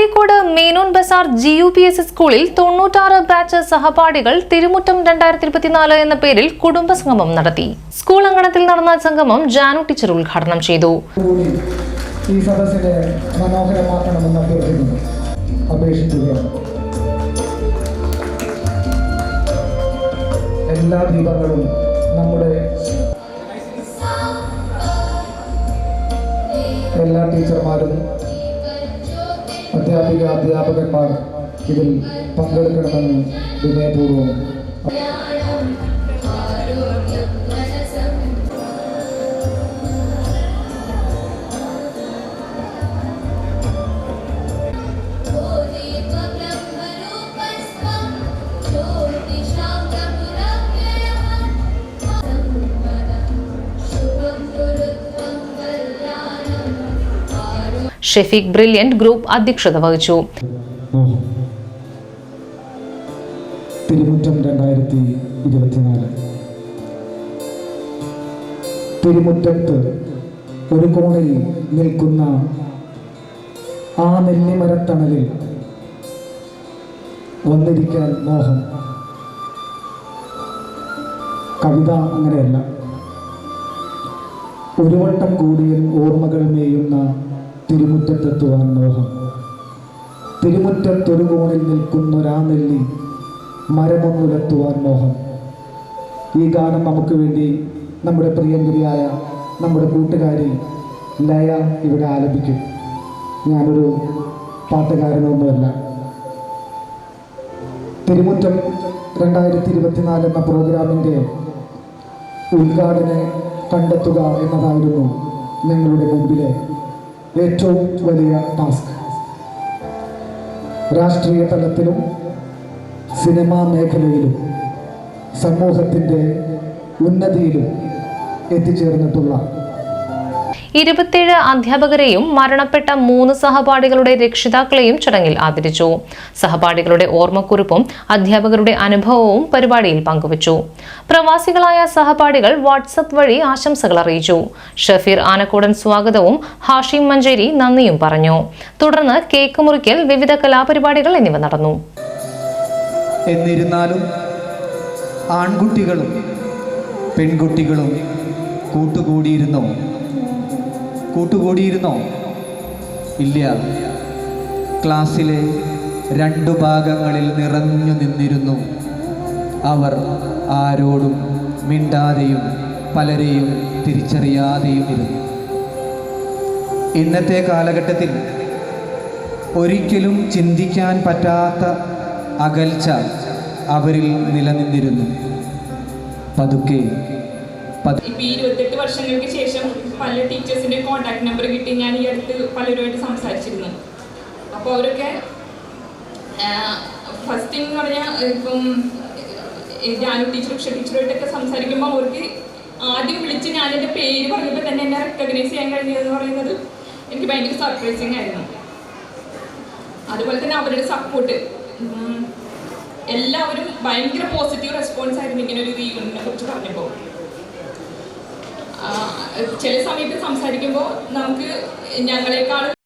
Areekode Menon Bazar G U P S സ്കൂളിൽ തൊണ്ണൂറ്റാറ് batch സഹപാഠികൾ തിരുമുറ്റം രണ്ടായിരത്തി ഇരുപത്തിനാല് എന്ന പേരിൽ കുടുംബസംഗമം നടത്തി. സ്കൂൾ അങ്കണത്തിൽ നടന്ന സംഗമം ജാനു ടീച്ചർ ഉദ്ഘാടനം ചെയ്തു. എല്ലാ ദീപങ്ങളും അധ്യാപിക അധ്യാപകന്മാർ ഇതിൽ പങ്കെടുക്കണമെന്ന് വിനയപൂർവ്വം ഷെഫീഖ് ബ്രില്യന്റ് ഗ്രൂപ്പ് അധ്യക്ഷത വഹിച്ചു. തിരുമുറ്റം തിരുമുറ്റത്ത് ഒരു കോണിൽ നിൽക്കുന്ന ആ നെല്ലിമരത്തണലിൽ വന്നിരിക്കാൻ മോഹം. കവിത അങ്ങനെയല്ല. ഒരു വട്ടം കൂടിയ ഓർമ്മകൾ മേയുന്ന തിരുമുറ്റത്തെത്തുവാൻ മോഹം. തിരുമുറ്റത്തൊരു കോണിൽ നിൽക്കുന്ന നെല്ലി മരമൊന്നുലത്തുവാൻ മോഹം. ഈ ഗാനം നമുക്ക് വേണ്ടി നമ്മുടെ പ്രിയങ്കരിയായ നമ്മുടെ കൂട്ടുകാരി ലയ ഇവിടെ ആലപിക്കും. ഞാനൊരു പാട്ടുകാരനൊന്നുമല്ല. തിരുമുറ്റം രണ്ടായിരത്തി ഇരുപത്തിനാല് എന്ന പ്രോഗ്രാമിന്റെ ഉദ്ഘാടന കണ്ടെത്തുക എന്നതായിരുന്നു ഞങ്ങളുടെ മുമ്പിലെ ഏറ്റവും വലിയ ടാസ്ക് രാഷ്ട്രീയ തലത്തിലും സിനിമാ മേഖലയിലും സമൂഹത്തിന്റെ ഉന്നതിയിലും എത്തിച്ചേർന്നിട്ടുള്ള ഇരുപത്തിയേഴ് അധ്യാപകരെയും മരണപ്പെട്ട മൂന്ന് സഹപാഠികളുടെ രക്ഷിതാക്കളെയും ചടങ്ങിൽ ആദരിച്ചു. സഹപാഠികളുടെ ഓർമ്മക്കുറിപ്പും അധ്യാപകരുടെ അനുഭവവും പരിപാടിയിൽ പങ്കുവച്ചു. പ്രവാസികളായ സഹപാഠികൾ വാട്സപ്പ് വഴി ആശംസകൾ അറിയിച്ചു. ഷഫീർ ആനക്കൂടൻ സ്വാഗതവും ഹാഷിം മഞ്ചേരി നന്ദിയും പറഞ്ഞു. തുടർന്ന് കേക്ക് മുറിക്കൽ വിവിധ കലാപരിപാടികൾ എന്നിവ നടന്നു. എന്നിരുന്നാലും ആൺകുട്ടികളും പെൺകുട്ടികളും കൂട്ടുകൂടിയിരുന്നോ. കൂട്ടുകൂടിയിരുന്നോ? ഇല്ല. ക്ലാസ്സിലെ രണ്ടു ഭാഗങ്ങളിൽ നിറഞ്ഞു നിന്നിരുന്നു. അവർ ആരോടും മിണ്ടാതെയും പലരെയും തിരിച്ചറിയാതെയും ഇരുന്നു. ഇന്നത്തെ കാലഘട്ടത്തിൽ ഒരിക്കലും ചിന്തിക്കാൻ പറ്റാത്ത അകൽച്ച അവരിൽ നിലനിന്നിരുന്നു. പതുക്കെ പതു ഇപ്പൊ ഇരുപത്തെട്ട് വർഷങ്ങൾക്ക് ശേഷം പല ടീച്ചേഴ്സിന്റെ കോൺടാക്ട് നമ്പർ കിട്ടി. ഞാൻ ഈ അടുത്ത് പലരുമായിട്ട് സംസാരിച്ചിരുന്നു. അപ്പോൾ അവരൊക്കെ ഫസ്റ്റ് എന്ന് പറഞ്ഞാൽ ഇപ്പം ജാനു ടീച്ചർ ഉഷ ടീച്ചറുമായിട്ടൊക്കെ സംസാരിക്കുമ്പോൾ അവർക്ക് ആദ്യം വിളിച്ച് ഞാൻ എന്റെ പേര് പറഞ്ഞപ്പോൾ തന്നെ എന്നെ റെക്കഗ്നൈസ് ചെയ്യാൻ കഴിഞ്ഞതെന്ന് പറയുന്നത് എനിക്ക് ഭയങ്കര സർപ്രൈസിങ് ആയിരുന്നു. അതുപോലെ തന്നെ അവരുടെ സപ്പോർട്ട് എല്ലാവരും ഭയങ്കര പോസിറ്റീവ് റെസ്പോൺസ് ആയിരുന്നു ഇങ്ങനെ ഒരു ഈവെന്റിനെ കുറിച്ച് പറഞ്ഞപ്പോൾ ചില സമയത്ത് സംസാരിക്കുമ്പോൾ നമുക്ക് ഞങ്ങളെക്കാളും